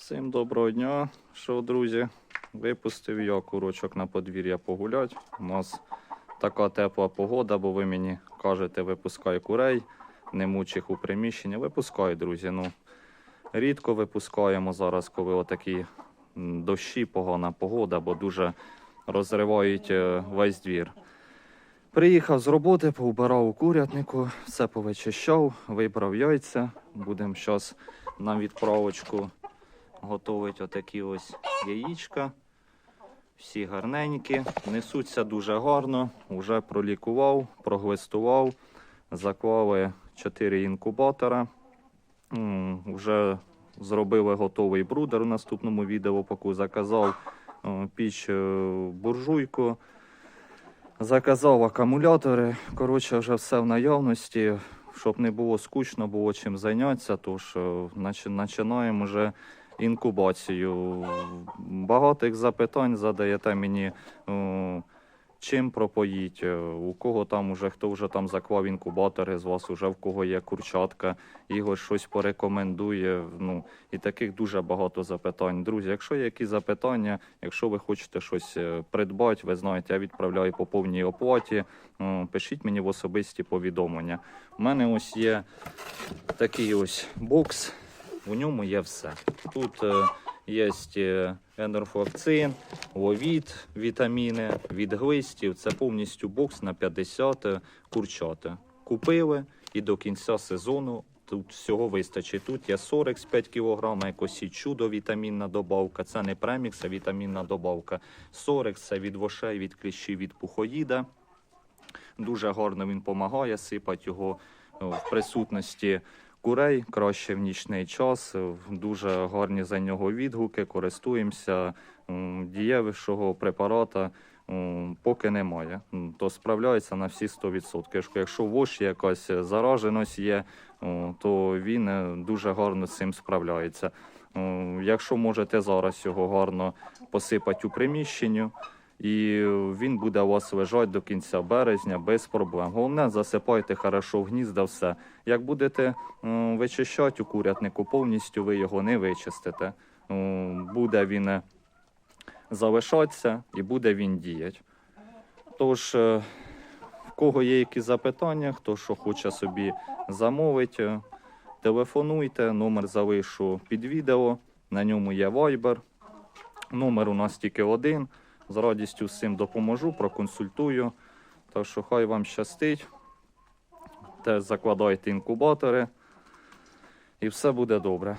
Всім доброго дня, що друзі. Випустив я курочок на подвір'я погулять. У нас така тепла погода, бо ви мені кажете, випускай курей, не муч їх у приміщення. Випускай, друзі. Ну, рідко випускаємо зараз, коли отакі дощі, погана погода, бо дуже розривають е, весь двір. Приїхав з роботи, повбирав у курятнику, все повичищав, вибрав яйця. Будемо зараз на відправочку готовить отакі ось яєчка. Всі гарненькі, несуться дуже гарно. Уже пролікував, проглистував, заклали 4 інкубатора. Вже зробили готовий брудер у наступному відео, поки заказав е, піч е, буржуйку. Заказав акумулятори. Коротше, вже все в наявності. Щоб не було скучно, було чим зайнятися, тож е, починаємо вже інкубацію. Багатих запитань задаєте мені, е, чим пропоїть, е, у кого там уже, хто вже там заклав інкубатори з вас, уже в кого є курчатка, Ігор щось порекомендує. Ну, і таких дуже багато запитань. Друзі, якщо є якісь запитання, якщо ви хочете щось е, придбати, ви знаєте, я відправляю по повній оплаті. Пишіть мені в особисті повідомлення. У мене ось є такий ось бокс. У ньому є все. Тут є е, ловіт, вітаміни від глистів. Це повністю бокс на 50 курчат. Купили і до кінця сезону тут всього вистачить. Тут є 45 кг, якось і чудо вітамінна добавка. Це не премікс, а вітамінна добавка. 40 це від вошей, від кліщів, від пухоїда. Дуже гарно він допомагає, сипать його в присутності курей краще в нічний час. Дуже гарні за нього відгуки, користуємося. Дієвішого препарата поки немає. То справляється на всі 100%. Якщо- Якщо в оші якась зараженість є, то він е, дуже гарно з цим справляється. Якщо можете зараз його гарно посипати у приміщенні, і він буде у вас лежати до кінця березня без проблем. Головне, засипайте хорошо в гнізда, все. Як будете вичищати у курятнику, повністю ви його не вичистите. Буде він е, залишатися і буде він діяти. Тож, е, в кого є якісь запитання, хто що хоче собі замовити, телефонуйте, номер залишу під відео. На ньому є Viber. Номер у нас тільки один. З радістю всім допоможу, проконсультую. Так що хай вам щастить. Теж закладайте інкубатори. І все буде добре.